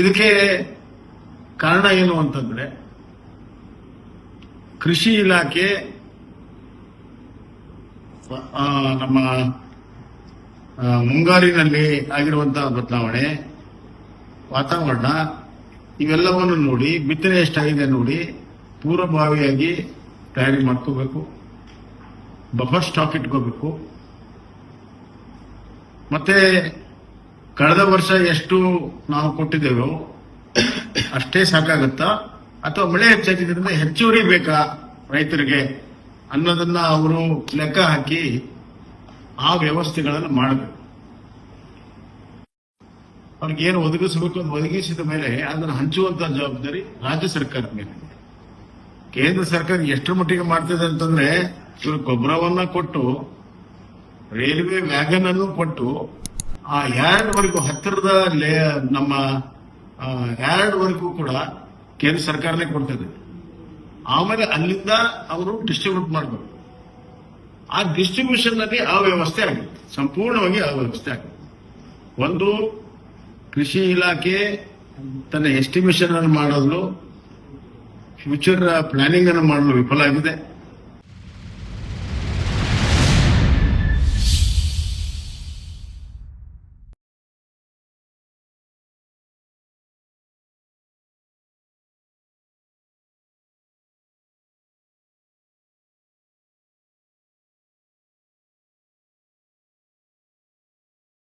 ಇದಕ್ಕೆ ಕಾರಣ ಏನು ಅಂತಂದ್ರೆ ಕೃಷಿ ಇಲಾಖೆ ನಮ್ಮ ಮುಂಗಾರಿನಲ್ಲಿ ಆಗಿರುವಂತಹ ಬದಲಾವಣೆ, ವಾತಾವರಣ, ಇವೆಲ್ಲವನ್ನು ನೋಡಿ, ಬಿತ್ತನೆ ಎಷ್ಟಾಗಿದೆ ನೋಡಿ, ಪೂರ್ವಭಾವಿಯಾಗಿ ತಯಾರಿ ಮಾಡ್ಕೋಬೇಕು, ಬಫರ್ ಸ್ಟಾಕ್ ಇಟ್ಕೋಬೇಕು. ಮತ್ತೆ ಕಳೆದ ವರ್ಷ ಎಷ್ಟು ನಾವು ಕೊಟ್ಟಿದ್ದೇವೋ ಅಷ್ಟೇ ಸಾಕಾಗುತ್ತಾ? ಅಥವಾ ಮಳೆ ಹೆಚ್ಚಾಗಿದ್ದರಿಂದ ಹೆಚ್ಚುವರಿ ಬೇಕಾ ರೈತರಿಗೆ ಅನ್ನೋದನ್ನ ಅವರು ಲೆಕ್ಕ ಹಾಕಿ ಆ ವ್ಯವಸ್ಥೆಗಳನ್ನು ಮಾಡಬೇಕು. ಅವ್ರಿಗೆ ಏನು ಒದಗಿಸಬೇಕು ಅಂತ ಒದಗಿಸಿದ ಮೇಲೆ ಅದನ್ನು ಹಂಚುವಂತ ಜವಾಬ್ದಾರಿ ರಾಜ್ಯ ಸರ್ಕಾರದ ಮೇಲೆ ಕೇಂದ್ರ ಸರ್ಕಾರ ಎಷ್ಟರ ಮಟ್ಟಿಗೆ ಮಾಡ್ತಿದೆ ಅಂತಂದ್ರೆ ಇವರು ಗೊಬ್ಬರವನ್ನ ಕೊಟ್ಟು ರೈಲ್ವೆ ವ್ಯಾಗನ್ ಅನ್ನು ಕೊಟ್ಟು ಆ ಎರಡುವರೆಗೂ ವರೆಗೂ ಹತ್ತಿರದ ನಮ್ಮ ಎರಡುವರೆಗೂ ವರೆಗೂ ಕೂಡ ಕೇಂದ್ರ ಸರ್ಕಾರನೇ ಕೊಡ್ತದೆ. ಆಮೇಲೆ ಅಲ್ಲಿಂದ ಅವರು ಡಿಸ್ಟ್ರಿಬ್ಯೂಟ್ ಮಾಡಬೇಕು ಆ ಡಿಸ್ಟ್ರಿಬ್ಯೂಷನ್ನಲ್ಲಿ ಆ ವ್ಯವಸ್ಥೆ ಆಗಿದೆ. ಸಂಪೂರ್ಣವಾಗಿ ಆ ವ್ಯವಸ್ಥೆ ಆಗಿದೆ. ಒಂದು ಕೃಷಿ ಇಲಾಖೆ ತನ್ನ ಎಸ್ಟಿಮೇಷನ್ ಅನ್ನು ಮಾಡಲು ಫ್ಯೂಚರ್ ಪ್ಲಾನಿಂಗ್ ಅನ್ನು ಮಾಡಲು ವಿಫಲ ಆಗಿದೆ.